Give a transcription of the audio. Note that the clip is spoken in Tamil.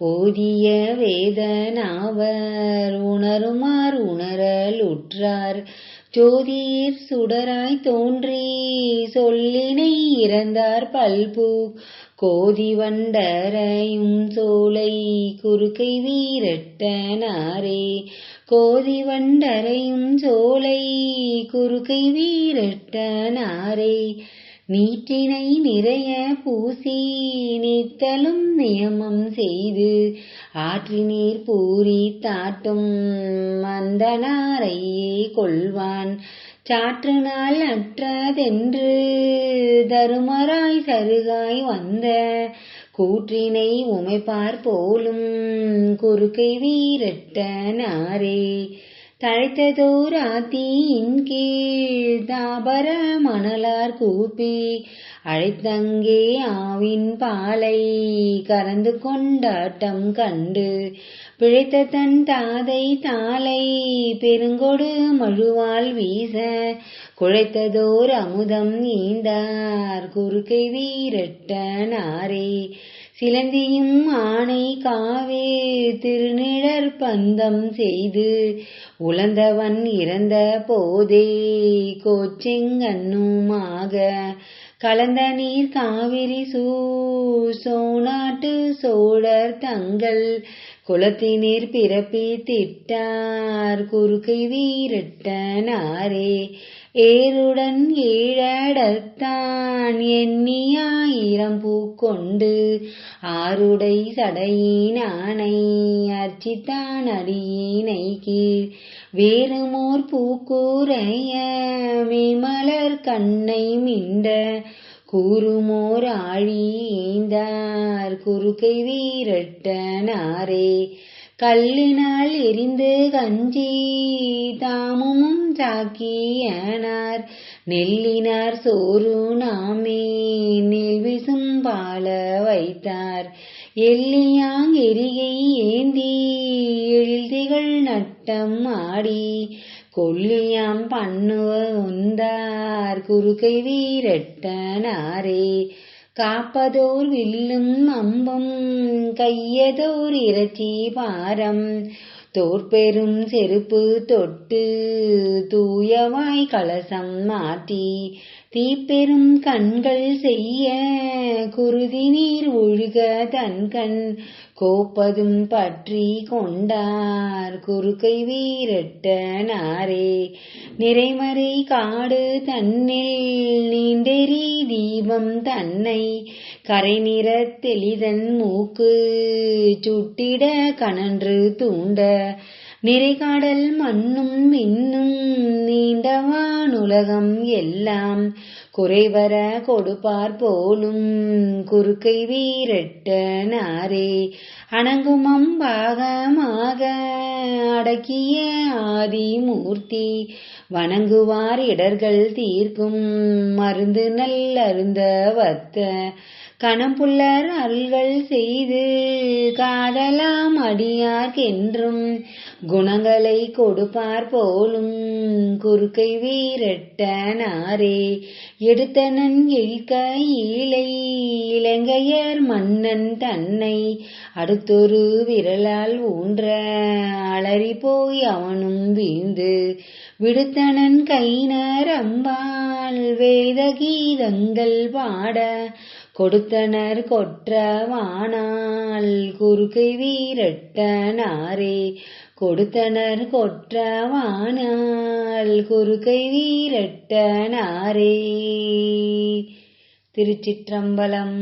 ஓதிய வேதனாவர் உணருமார் உணரல் உற்றார். ஜோதியிற் சுடராய் தோன்றி சொல்லினை இறந்தார் பல்பு. கோதி வண்டரையும் சோலை குறுக்கை வீரட்டனாரே. கோதி வண்டரையும் சோலை குறுக்கை வீரட்டனாரே. நீற்றினை நிறைய பூசி நீத்தலும் நியமம் செய்து ஆற்றி நீர் பூரி தாட்டும் மந்தனாரையே கொள்வான். சாற்று நாள் அற்றதென்று தருமராய் சருகாய் வந்த கூற்றினை உமைப்பார் போலும் குறுக்கை வீரட்டனாரே தழைத்ததோர் ஆத்தியின் கீழ் தாபர மணலார் கூப்பி அழைத்தங்கே ஆவின் பாலை கறந்து கொண்டாட்டம் கண்டு பிழைத்த தன் தாதை தாளை பெருங்கொடு மழுவால் வீச குழைத்ததோர் அமுதம் ஈந்தார் குறுக்கை வீரட்டனாரே சிலந்தியும் ஆனை காவே திருநிழற் பந்தம் செய்து உழந்தவன் இறந்த போதே கோச்செங்கண்ணுமாக கலந்த நீர் காவிரி சூ சோநாட்டு சோழர் தங்கள் குலத்தினீர் பிறப்பி திட்டார் குறுக்கை வீரட்டனாரே ஏருடன் ஏழடத்தான் எண்ணியாயிரம் பூக்கொண்டு ஆருடை சடையினானை அர்ச்சித்தான் அடியினை அடியினைக்கு வேறுமோர் பூக்கூரைய விமலர் கண்ணை மிண்ட கூறுமோர் ஆழிந்தார் குறுக்கை வீரட்டனாரே கல்லினால் எரிந்து கஞ்சி தாமும் சாக்கியனார். நெல்லினார் சோறு நாமே நெல்விசும் பால வைத்தார். எல்லியாங் எரிகை ஏந்தி எழுதிகள் நட்டம் ஆடி. கொல்லியாம் பண்ணுவ உந்தார் குறுக்கை வீரட்டனாரே காப்பதோர் வில்லும் அம்பும் கையதோர் இறைச்சி பாரம். தோற்பெரும் செருப்பு தொட்டு தூயவாய் கலசம் மாற்றி தீப்பெரும் கண்கள் செய்ய குருதி நீர் ஒழுக தன்கண். கோப்பதும் பற்றி கொண்டார் குறுக்கை வீரட்டனாரே நிறைமறை காடு தன்னில் நீண்டெறி தெய்வம் தன்னை கரை நிற தெளிதன் மூக்கு சுட்டிட கனன்று தூண்ட நிறைகாடல் மண்ணும் இன்னும் நீண்டவான் உலகம் எல்லாம். குறைவர கொடுப்பார் போலும் குறுக்கை வீரட்டனாரே அணங்குமம் பாகமாக அடக்கிய ஆதிமூர்த்தி. வணங்குவார் இடர்கள் தீர்க்கும் மருந்து நல்லருந்த வத்த கணம்புள்ளர் அருள்கள் செய்து காதலாம் அடியார்க்கென்றும் குணங்களை கொடுப்பார் போலும் குறுக்கை வீரட்டனாரே எடுத்தனன் எழுக்க ஈழை இலங்கையர் மன்னன் தன்னை அடுத்தொரு விரலால் ஊன்ற அலறி போய் அவனும் வீழ்ந்து விடுத்தனன் கைனர் அம்பாள் வேத கீதங்கள் பாட கொடுத்தனர் கொற்றவானால் குறுக்கை வீரட்டனாரே. கொடுத்தனர் கொற்றவானால் குறுக்கை வீரட்டனாரே. திருச்சிற்றம்பலம்